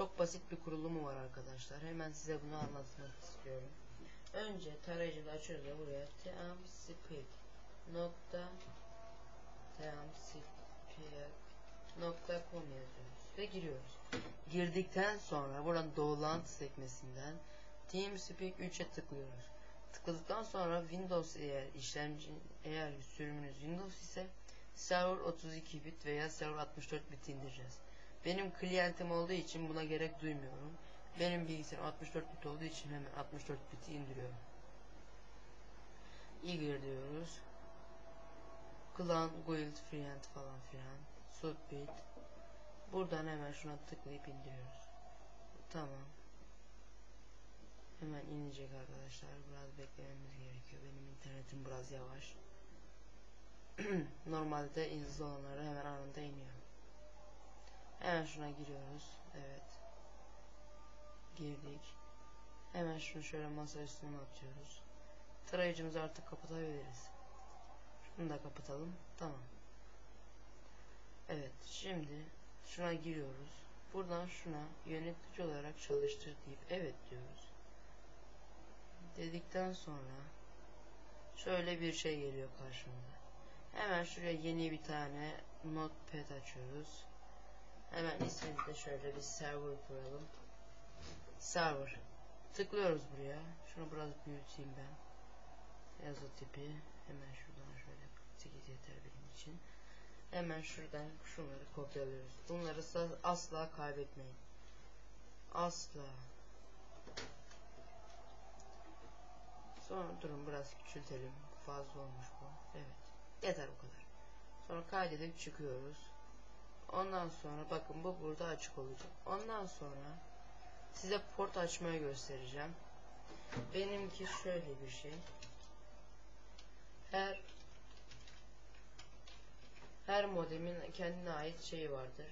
Çok basit bir kurulumu var arkadaşlar. Hemen size bunu anlatmak istiyorum. Önce tarayıcıda açıyoruz ve buraya teamspeak nokta teamspeak nokta com yazıyoruz ve giriyoruz. Girdikten sonra buradan doğulant sekmesinden TeamSpeak 3'e tıklıyoruz. Tıkladıktan sonra Windows eğer işlemci eğer sürümünüz Windows ise Server 32 bit veya Server 64 bit indireceğiz. Benim klientim olduğu için buna gerek duymuyorum. Benim bilgisayarım 64 bit olduğu için hemen 64 biti indiriyorum. Eager diyoruz. Clan, Guild, Friend falan filan. Subbit. Buradan hemen şuna tıklayıp indiriyoruz. Tamam. Hemen inecek arkadaşlar. Biraz beklememiz gerekiyor. Benim internetim biraz yavaş. Normalde olanları hemen anında iniyor. Hemen şuna giriyoruz. Evet. Girdik. Hemen şunu şöyle masa üstüne atıyoruz. Tarayıcımızı artık kapatabiliriz. Şunu da kapatalım. Tamam. Evet. Şimdi şuna giriyoruz. Buradan şuna yönetici olarak çalıştır deyip evet diyoruz. Dedikten sonra şöyle bir şey geliyor karşımıza. Hemen şuraya yeni bir tane notepad açıyoruz. Hemen ismini de şöyle bir server kuralım. Server. Tıklıyoruz buraya. Şunu biraz büyüteyim ben. Yazı tipi. Hemen şuradan şöyle 8 yeter benim için. Hemen şuradan şunları kopyalıyoruz. Bunları asla kaybetmeyin. Asla. Sonra durun biraz küçültelim. Fazla olmuş bu. Evet. Yeter o kadar. Sonra kaydedip çıkıyoruz. Ondan sonra bakın bu burada açık olacak. Ondan sonra size port açmayı göstereceğim. Benimki şöyle bir şey. Her her modemin kendine ait şeyi vardır.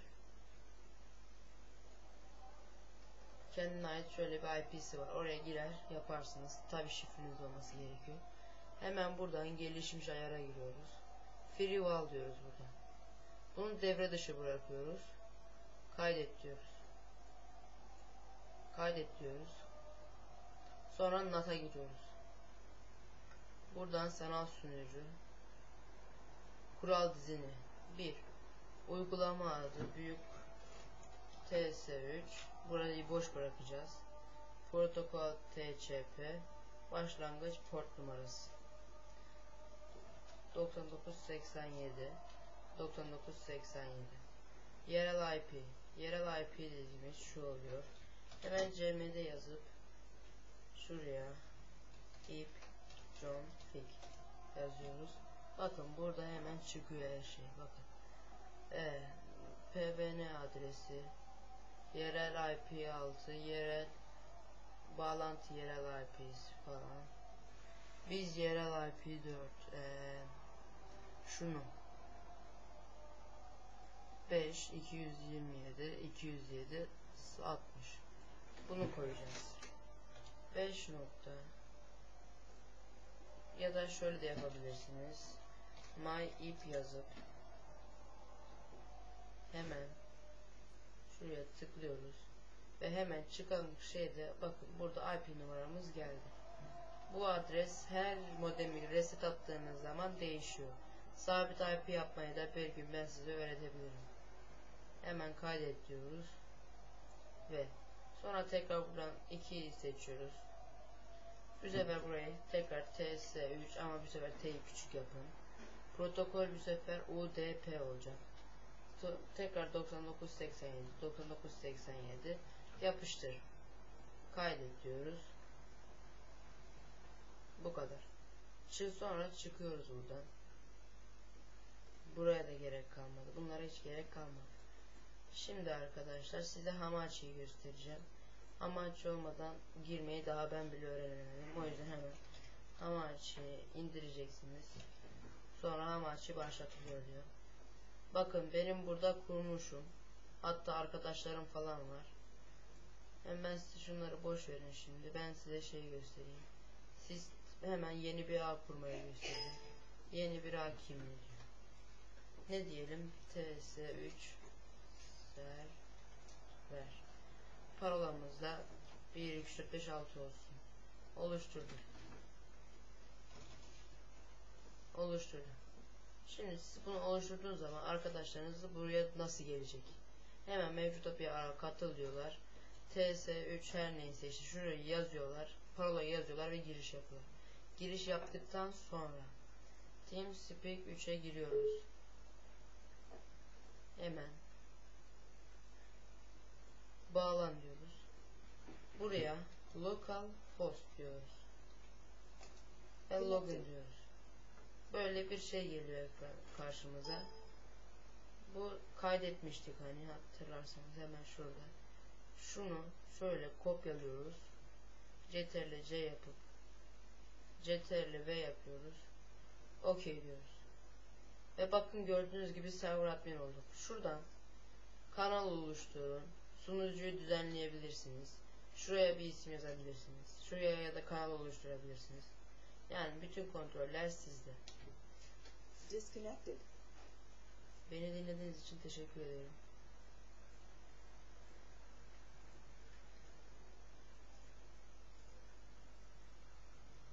Kendine ait şöyle bir IP'si var. Oraya girer yaparsınız. Tabi şifreniz olması gerekiyor. Hemen buradan gelişmiş ayara giriyoruz. Freewall diyoruz burada. Bunu devre dışı bırakıyoruz. Kaydet diyoruz. Kaydet diyoruz. Sonra NAT'a giriyoruz. Buradan sanal sunucu. Kural dizini. 1. Uygulama adı büyük TS3. Burayı boş bırakacağız. Protokol TCP. Başlangıç port numarası. 9987 9987 Yerel IP Yerel IP dediğimiz şu oluyor. Hemen CM'de yazıp şuraya ip John Fick yazıyoruz. Bakın burada hemen çıkıyor her şey. Bakın. E, PBN adresi yerel IP 6 yerel bağlantı yerel IP'si falan. Biz yerel IP 4 ee, şunu 5 227 207 60 bunu koyacağız. 5 nokta. Ya da şöyle de yapabilirsiniz. My ip yazıp hemen şuraya tıklıyoruz. Ve hemen çıkan şeyde bakın burada IP numaramız geldi. Bu adres her modemi reset attığınız zaman değişiyor. Sabit IP yapmayı da bir gün ben size öğretebilirim. Hemen kaydet diyoruz. Ve sonra tekrar buradan 2'yi seçiyoruz. Bu sefer burayı tekrar TS3 ama bu sefer T'yi küçük yapın. Protokol bu sefer UDP olacak. Tekrar 9987 9987 yapıştır. Kaydet diyoruz. Bu kadar. Şimdi sonra çıkıyoruz buradan. Buraya da gerek kalmadı. Bunlara hiç gerek kalmadı. Şimdi arkadaşlar size Hamachi'yi göstereceğim. Hamachi olmadan girmeyi daha ben bile öğrenemedim. O yüzden hemen Hamachi'yi indireceksiniz. Sonra Hamachi başlatılıyor diyor. Bakın benim burada kurmuşum. Hatta arkadaşlarım falan var. Hem ben size şunları boş verin şimdi. Ben size şey göstereyim. Siz hemen yeni bir ağ kurmayı göstereyim. Yeni bir ağ kimliği. Ne diyelim? TS3 ser ver. Parolamız da 1, 2, 3, 4, 5, 6 olsun. Oluşturduk. Oluşturduk. Şimdi siz bunu oluşturduğunuz zaman arkadaşlarınız da buraya nasıl gelecek? Hemen mevcuda bir ara katıl diyorlar. TS3 her neyse işte şurayı yazıyorlar. Parolayı yazıyorlar ve giriş yapıyorlar. Giriş yaptıktan sonra TeamSpeak 3'e giriyoruz. Hemen bağlan diyoruz. Buraya local host diyoruz. Ve login diyoruz. Böyle bir şey geliyor karşımıza. Bu kaydetmiştik hani hatırlarsanız hemen şurada. Şunu şöyle kopyalıyoruz. Ctrl C yapıp Ctrl V yapıyoruz. OK diyoruz. Ve bakın gördüğünüz gibi server admin olduk. Şuradan kanal oluşturun. Sunucuyu düzenleyebilirsiniz. Şuraya bir isim yazabilirsiniz. Şuraya ya da kanal oluşturabilirsiniz. Yani bütün kontroller sizde. Disconnected. Beni dinlediğiniz için teşekkür ederim.